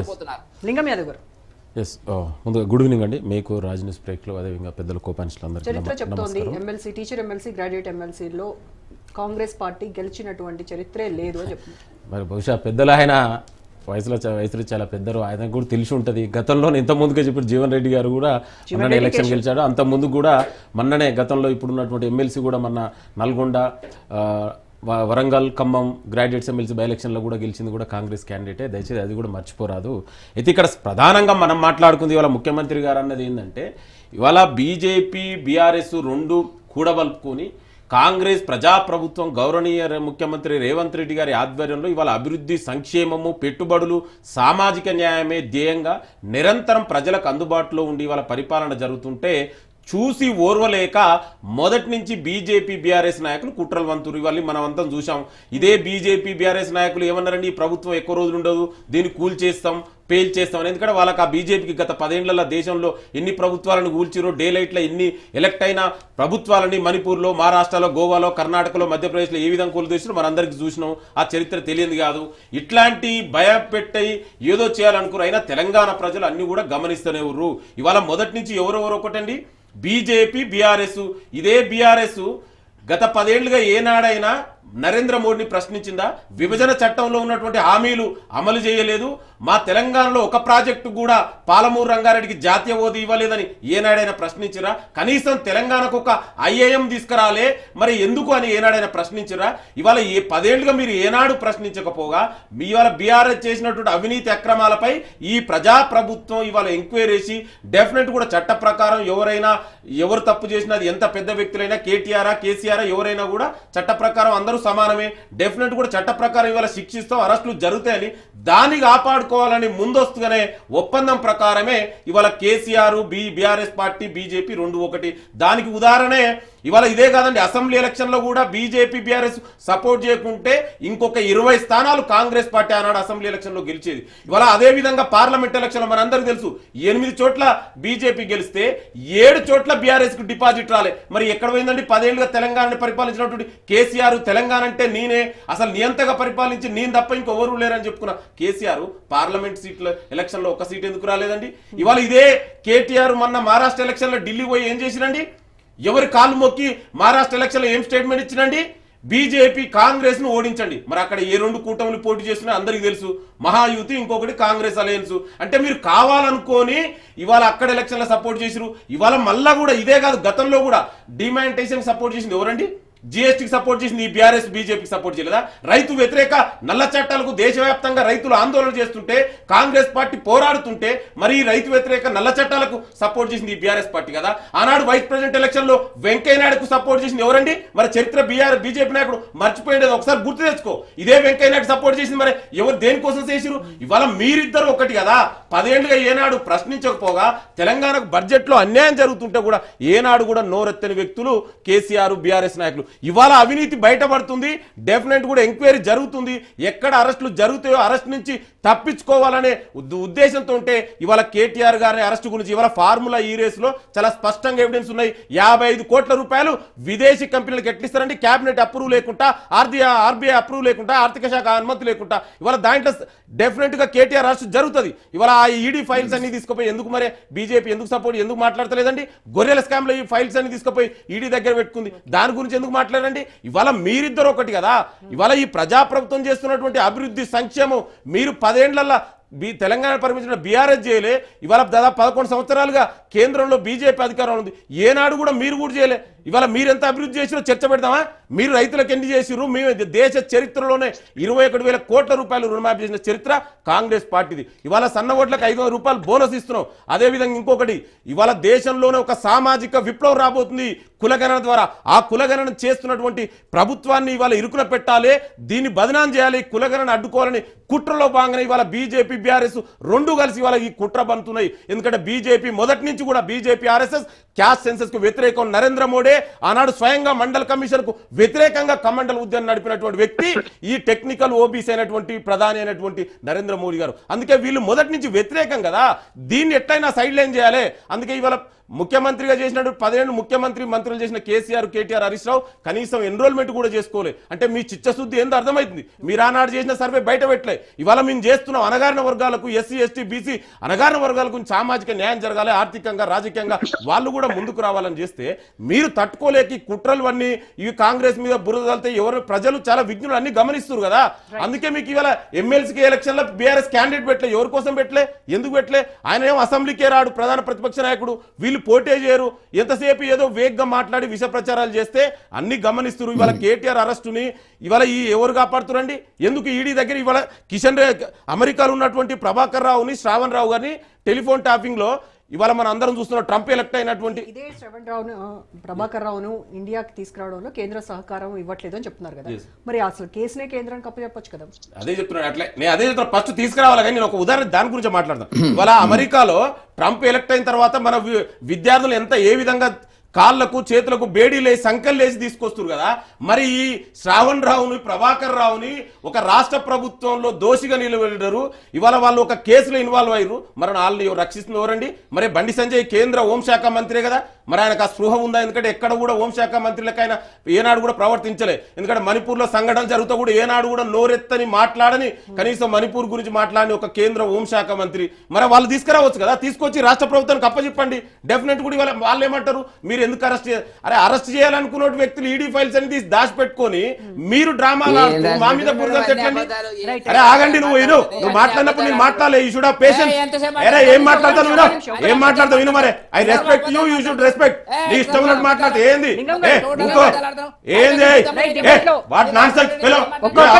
పోతున్నారు. లింగం యాదవ్ గారు. ఎస్ ముందుగా గుడ్ ఈవినింగ్ అండి. మీకు రాజ్ న్యూస్ బ్రేక్లో అదేవిధంగా పెద్దలు కోపాన్స్లు అందరికీ చరిత్ర చెప్తోంది. ఎమ్మెల్సీ టీచర్ ఎమ్మెల్సీ గ్రాడ్యుయేట్ ఎమ్మెల్సీలో కాంగ్రెస్ పార్టీ గెలిచినటువంటి చరిత్రే లేదు అని చెప్తుంది మరి బహుశా పెద్దలు ఆయన వయసులో వయసులో చాలా పెద్దలు ఆయన కూడా తెలిసి ఉంటుంది. గతంలో ఇంత ముందుగా చెప్పారు జీవన్ రెడ్డి గారు కూడా మొన్ననే ఎలక్షన్ గెలిచాడు. అంత ముందు కూడా మొన్ననే గతంలో ఇప్పుడున్నటువంటి ఎమ్మెల్సీ కూడా మొన్న నల్గొండ ఆ, వ- Warangal Khammam graduates MLC by ఎలక్షన్లో కూడా గెలిచింది కూడా కాంగ్రెస్ క్యాండిడేటే. దయచేసి అది కూడా మర్చిపోరాదు. అయితే ఇక్కడ ప్రధానంగా మనం మాట్లాడుకుంది ఇవాళ ముఖ్యమంత్రి గారు అన్నది ఏంటంటే ఇవాళ బీజేపీ బీఆర్ఎస్ రెండు కూడబలుపుకొని కాంగ్రెస్ ప్రజాప్రభుత్వం గౌరవనీయ ముఖ్యమంత్రి రేవంత్ రెడ్డి గారి ఆధ్వర్యంలో ఇవాళ అభివృద్ధి సంక్షేమము పెట్టుబడులు సామాజిక న్యాయమే ధ్యేయంగా నిరంతరం ప్రజలకు అందుబాటులో ఉండి ఇవాళ పరిపాలన జరుగుతుంటే చూసి ఓర్వలేక మొదటి నుంచి బీజేపీ బీఆర్ఎస్ నాయకులు కుట్రలు వంతురు ఇవాళ మనం అంతా చూసాం ఇదే బీజేపీ బీఆర్ఎస్ నాయకులు ఏమన్నారండి? ఈ ప్రభుత్వం ఎక్కువ రోజులు ఉండదు. దీన్ని కూల్చేస్తాం పేల్ చేస్తాం. ఎందుకంటే వాళ్ళకి ఆ బీజేపీకి గత పదేళ్ళలో దేశంలో ఎన్ని ప్రభుత్వాలను కూల్చిరో డే లైట్లో ఎన్ని ఎలక్ట్ అయిన ప్రభుత్వాలని మణిపూర్లో మహారాష్ట్రలో గోవాలో కర్ణాటకలో మధ్యప్రదేశ్లో ఏ విధంగా కూల్చేసినా మనందరికీ చూసినాం. ఆ చరిత్ర తెలియదు కాదు. ఇట్లాంటి భయపెట్టి ఏదో చేయాలనుకున్నారు. అయినా తెలంగాణ ప్రజలు అన్నీ కూడా గమనిస్తూనే ఉర్రు. ఇవాళ మొదటి నుంచి ఎవరెవరు ఒకటండి? బీజేపీ బీఆర్ఎస్ ఇదే బీఆర్ఎస్ గత పదేళ్ళుగా ఏనాడైనా నరేంద్ర మోడీని ప్రశ్నించిందా? విభజన చట్టంలో ఉన్నటువంటి హామీలు అమలు చేయలేదు. మా తెలంగాణలో ఒక ప్రాజెక్టు కూడా పాలమూరు రంగారెడ్డికి జాతీయ హోదా ఇవ్వలేదని ఏనాడైనా ప్రశ్నించరా? కనీసం తెలంగాణకు ఒక ఐఏఎం తీసుకురాలే. మరి ఎందుకు అని ఏనాడైనా ప్రశ్నించిరా? ఇవాళ ఏ పదేళ్ళుగా మీరు ఏనాడు ప్రశ్నించకపోగా మీ ఇవాళ బీఆర్ఎస్ చేసినటువంటి అవినీతి అక్రమాలపై ఈ ప్రజాప్రభుత్వం ఇవాళ ఎంక్వైరీ చేసి డెఫినెట్ కూడా చట్ట ప్రకారం ఎవరైనా ఎవరు తప్పు చేసినా అది ఎంత పెద్ద వ్యక్తులైనా కేటీఆర్ కేసీఆర్ ఎవరైనా కూడా చట్ట ప్రకారం అందరూ సమానమే. డెఫినెట్ కూడా చట్ట ప్రకారం ఇవాళ శిక్షిస్తాం అరెస్టులు జరుగుతాయని. దాన్ని కాపాడుకోవాలని ముందస్తుగానే ఒప్పందం ప్రకారమే ఇవాళ KCR B BRS party BJP రెండు ఒకటి. దానికి ఉదాహరణే ఇవాళ ఇదే కాదండి అసెంబ్లీ ఎలక్షన్లో కూడా బీజేపీ బీఆర్ఎస్ సపోర్ట్ చేయకుంటే ఇంకొక ఇరవై స్థానాలు కాంగ్రెస్ పార్టీ ఆనాడు అసెంబ్లీ ఎలక్షన్లో గెలిచేది. ఇవాళ అదే విధంగా పార్లమెంట్ ఎలక్షన్లో మనందరికీ తెలుసు ఎనిమిది చోట్ల బీజేపీ గెలిస్తే ఏడు చోట్ల బీఆర్ఎస్కు డిపాజిట్ రాలే. మరి ఎక్కడ పోయిందండి? పదేళ్ళుగా తెలంగాణని పరిపాలించినటువంటి కేసీఆర్ తెలంగాణ అంటే నేనే. అసలు నియంతగా పరిపాలించి నేను తప్ప ఇంకెవరు లేరని చెప్పుకున్న కేసీఆర్ పార్లమెంట్ సీట్ల ఎలక్షన్లో ఒక సీట్ ఎందుకు రాలేదండి? ఇవాళ ఇదే కేటీఆర్ మొన్న మహారాష్ట్ర ఎలక్షన్లో ఢిల్లీ పోయి ఏం చేసిరండి? ఎవరి కాలు మొక్కి మహారాష్ట్ర ఎలక్షన్లో ఏం స్టేట్మెంట్ ఇచ్చినండి బీజేపీ కాంగ్రెస్ను ఓడించండి. మరి అక్కడ ఏ రెండు కూటములు పోటీ చేస్తున్నా అందరికీ తెలుసు. మహాయుతి ఇంకొకటి కాంగ్రెస్ అలయన్స్. అంటే మీరు కావాలనుకొని ఇవాళ అక్కడ ఎలక్షన్లో సపోర్ట్ చేసిరు ఇవాళ మళ్ళా కూడా ఇదే కాదు గతంలో కూడా డిమానిటేషన్ సపోర్ట్ చేసింది ఎవరండి? జిఎస్టీకి సపోర్ట్ చేసింది ఈ బీఆర్ఎస్ బీజేపీకి సపోర్ట్ చేయలేదా? రైతు వ్యతిరేక నల్ల చట్టాలకు దేశవ్యాప్తంగా రైతులు ఆందోళన చేస్తుంటే కాంగ్రెస్ పార్టీ పోరాడుతుంటే మరి ఈ రైతు వ్యతిరేక నల్ల చట్టాలకు సపోర్ట్ చేసింది ఈ బీఆర్ఎస్ పార్టీ కదా? ఆనాడు వైస్ ప్రెసిడెంట్ ఎలక్షన్లో వెంకయ్య నాయుడుకు సపోర్ట్ చేసింది ఎవరండి? మరి చరిత్ర బీఆర్ బీజేపీ నాయకుడు మర్చిపోయింది ఒకసారి గుర్తు తెచ్చుకో. ఇదే వెంకయ్య నాయుడు సపోర్ట్ చేసింది మరి ఎవరు దేనికోసం చేసిరు ఇవాళ మీరిద్దరు ఒకటి కదా? పదేళ్ళుగా ఏనాడు ప్రశ్నించకపోగా తెలంగాణకు బడ్జెట్లో అన్యాయం జరుగుతుంటే కూడా ఏనాడు కూడా నోరెత్తని వ్యక్తులు కేసీఆర్ బీఆర్ఎస్ నాయకులు. ఇవాళ అవినీతి బయటపడుతుంది డెఫినెట్ కూడా ఎంక్వైరీ జరుగుతుంది. ఎక్కడ అరెస్టులు జరుగుతాయో అరెస్ట్ నుంచి తప్పించుకోవాలనే ఉద్దేశంతో ఉంటే ఇవాళ కేటీఆర్ గారి అరెస్ట్ గురించి ఇవాళ ఫార్ములా ఈ రేసులో చాలా స్పష్టంగా ఎవిడెన్స్ ఉన్నాయి. యాభై ఐదు కోట్ల రూపాయలు విదేశీ కంపెనీలకు ఎట్లిస్తారండి? క్యాబినెట్ అప్రూవ్ లేకుండా ఆర్బీఐ ఆర్బీఐ అప్రూవ్ లేకుండా ఆర్థిక శాఖ అనుమతి లేకుండా ఇవాళ దాంట్లో డెఫినెట్గా కేటీఆర్ అరెస్ట్ జరుగుతుంది. ఇవాళ ఆ ఈడీ ఫైల్స్ అన్ని తీసుకుపోయి ఎందుకు మరి? బీజేపీ ఎందుకు సపోర్ట్ ఎందుకు మాట్లాడతలేదండి? గొర్రెల స్కామ్లో ఈ ఫైల్స్ అన్ని తీసుకుపోయి ఈడీ దగ్గర పెట్టుకుంది. దాని గురించి ఎందుకు మాట్లాడండి. ఇవాళ మీరిద్దరు ఒకటి కదా. ఇవాళ ఈ ప్రజాప్రభుత్వం చేస్తున్నటువంటి అభివృద్ధి సంక్షేమం మీరు పదేళ్ళలో బీ తెలంగాణ పరిమించిన బీఆర్ఎస్ చేయలే. ఇవాళ దాదాపు పదకొండు సంవత్సరాలుగా కేంద్రంలో బీజేపీ అధికారం ఉంది. ఏనాడు కూడా మీరు కూడా చేయలే. ఇవాళ మీరు ఎంత అభివృద్ధి చేసిరో చర్చ పెడతామా మీరు రైతులకు ఎన్ని చేసిరు మేము దేశ చరిత్రలోనే ఇరవై ఒకటి వేల కోట్ల రూపాయలు రుణమాఫీ చేసిన చరిత్ర కాంగ్రెస్ పార్టీది. ఇవాళ సన్న ఓట్లకు ఐదు వందల రూపాయలు బోనస్ ఇస్తున్నాం. అదేవిధంగా ఇంకొకటి ఇవాళ దేశంలోనే ఒక సామాజిక విప్లవం రాబోతుంది కులగణన ద్వారా. ఆ కులగణన చేస్తున్నటువంటి ప్రభుత్వాన్ని ఇవాళ ఇరుకున పెట్టాలి. దీన్ని బదనాం చేయాలి. కులగణన అడ్డుకోవాలని కుట్రలో భాగంగా ఇవాళ బీజేపీ బీఆర్ఎస్ రెండు కలిసి ఇవాళ ఈ కుట్ర బంతున్నాయి. ఎందుకంటే బీజేపీ మొదటి నుంచి కూడా బీజేపీ ఆర్ఎస్ఎస్ క్యాష్ సెన్సెస్కు వ్యతిరేకం నరేంద్ర మోడీ ఆనాడు స్వయంగా మండల కమిషన్కు వ్యతిరేకంగా కమండల్ ఉద్యమం నడిపినటువంటి వ్యక్తి ఈ టెక్నికల్ ఓబీసీ అయినటువంటి ప్రధాని అయినటువంటి నరేంద్ర మోడీ గారు. అందుకే వీళ్ళు మొదటి నుంచి వ్యతిరేకం కదా. దీన్ని ఎట్లయినా సైడ్ లైన్ చేయాలి. అందుకే ఇవాళ ముఖ్యమంత్రిగా చేసినట్టు పదిహేను ముఖ్యమంత్రి మంత్రులు చేసిన కేసీఆర్ కేటీఆర్ హరీష్ రావు కనీసం ఎన్రోల్మెంట్ కూడా చేసుకోలే. అంటే మీ చిత్తశుద్ధి ఏందో అర్థమైంది మీరు ఆనాడు చేసిన సర్వే బయట పెట్టలే. ఇవాళ మేము చేస్తున్నాం అనగారిన వర్గాలకు ఎస్సీ ఎస్టీ బీసీ అనగారిన వర్గాలకు సామాజిక న్యాయం జరగాలి ఆర్థికంగా రాజకీయంగా వాళ్ళు కూడా ముందుకు రావాలని చేస్తే మీరు తట్టుకోలేక కుట్రలు అన్ని ఇవి కాంగ్రెస్ మీద బురద తలితే ఎవరు ప్రజలు చాలా విజ్ఞులు అన్ని గమనిస్తారు కదా. అందుకే మీకు ఇవాళ ఎమ్మెల్సీకి ఎలక్షన్లో బీఆర్ఎస్ క్యాండిడేట్ పెట్టలే ఎవరి కోసం పెట్టలే ఎందుకు పెట్టలే? ఆయన ఏమో అసెంబ్లీకే రాడు ప్రధాన ప్రతిపక్ష నాయకుడు. వీళ్ళు పోటీ చేయరు. ఎంతసేపు ఏదో వేగ్గా మాట్లాడి విష ప్రచారాలు చేస్తే అన్ని గమనిస్తారు. ఇవాళ కేటీఆర్ అరెస్టుని ఇవాళ ఈ ఎవరు కాపాడుతురండి? ఎందుకు ఈడీ దగ్గర ఇవాళ కిషన్ రే అమెరికాలో ఉన్నటువంటి ప్రభాకర్ రావుని శ్రావణ్ రావు గారిని టెలిఫోన్ ట్యాపింగ్లో ఇవాళ మనం అందరం చూస్తున్నాం ట్రంప్ ఎలక్ట్ అయినటువంటి ఇదే శ్రవణ్ రావును ప్రభాకర్ రావును ఇండియాకి తీసుకురావడంలో కేంద్ర సహకారం ఇవ్వట్లేదు అని చెప్తున్నారు కదా. మరి అసలు కేసునే కేంద్రానికి అప్పచెప్పొచ్చు కదా. అదే చెప్తున్నాడు అట్లే నేను అదే చెప్తున్నా. ఫస్ట్ తీసుకురావాలి కానీ నేను ఒక ఉదాహరణ దాని గురించి మాట్లాడతాను ఇవాళ అమెరికాలో ట్రంప్ ఎలక్ట్ అయిన తర్వాత మన విద్యార్థులు ఎంత ఏ విధంగా కాళ్ళకు చేతులకు బేడీలేసి సంకల్లేసి తీసుకొస్తారు కదా. మరి ఈ శ్రావణ్ రావుని ప్రభాకర్ రావుని ఒక రాష్ట్ర ప్రభుత్వంలో దోషిగా నిలబెట్టారు ఇవాళ వాళ్ళు ఒక కేసులో ఇన్వాల్వ్ అయ్యారు మరి వాళ్ళని రక్షిస్తుంది ఎవరండి? మరి బండి సంజయ్ కేంద్ర హోంశాఖ మంత్రే కదా. మరి ఆయనకు ఆ స్పృహ ఉందా? ఎందుకంటే ఎక్కడ కూడా హోంశాఖ మంత్రులకైనా ఏనాడు కూడా ప్రవర్తించలే. ఎందుకంటే మణిపూర్లో సంఘటన జరుగుతూ కూడా ఏనాడు కూడా నోరెత్తని మాట్లాడని కనీసం మణిపూర్ గురించి మాట్లాడని ఒక కేంద్ర హోంశాఖ మంత్రి. మరి వాళ్ళు తీసుకురావచ్చు కదా. తీసుకొచ్చి రాష్ట్ర ప్రభుత్వానికి అప్పచెప్పండి. డెఫినెట్ కూడా ఇవాళ వాళ్ళు ఏమంటారు మీరు ఎందుకు అరెస్ట్ చేయాలి అరే అరెస్ట్ చేయాలనుకున్న వ్యక్తులు ఈడీ ఫైల్స్ అని తీసి దాచిపెట్టుకొని మీరు డ్రామాలు ఆడుతూ మా మీద బురద Right. అరే ఆగండి నువ్వు విను నువ్వు మాట్లాడినప్పుడు నేను మాట్లాడలే ఈ షుడ్ పేషెన్స్ ఎంతసేపు అరే ఏం మాట్లాడతావు విను? ఏం మాట్లాడతావు విను మరి. I respect you you should respect నీ ఇష్టం ఉన్నట్టు మాట్లాడితే ఏంది. ఏంది. వాట్ నాన్ సెన్స్ నిమిషం.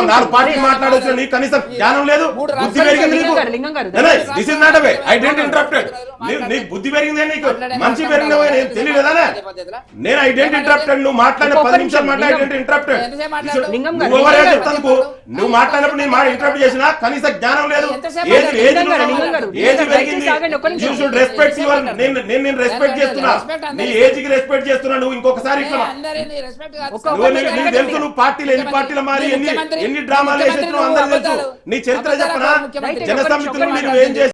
నాలుగు పార్టీలు మాట్లాడొచ్చు నీకు కనీసం జ్ఞానం లేదు. బుద్ధి పెరిగింది లింగం నీకు. This is not away I didn't interrupted నీకు బుద్ధి పెరిగిందే నీకు. మంచి పెరిగిన తెలియలేదా నేను ఐ డెంట్ ఇంటరప్టెడ్ నువ్వు మాట్లాడిన పది నిమిషాలు నిమిషం, మాట్లాడి లింగం. ఇంటరప్టెడ్ నువ్వు ఎవరు లింగం గారు. చెప్తాను నువ్వు మాట్లాడినప్పుడు నేను మాట ఇంటరప్ట్ చేసినా కనీస జ్ఞానం లేదు గారు. ఏజ్ దయచేసి పెరిగింది. యూ షుడ్ రెస్పెక్ట్ యువర్ నేను నేను నేను రెస్పెక్ట్ చేస్తున్నా నీ. ఏజ్కి రెస్పెక్ట్ చేస్తున్నా నువ్వు ఇంకొకసారి ఇట్లా నీకు. తెలుసు నువ్వు పార్టీలు ఎన్ని పార్టీలు మారి ఎన్ని ఎన్ని డ్రామాలు వేసేస్తున్నావు అందరూ తెలుసు. నీ చరిత్ర చెప్పనా ముఖ్యమంత్రి. జన ఒక్క నిమిషం, సమితిలో ఒక్క మీరు. ఏం చేసి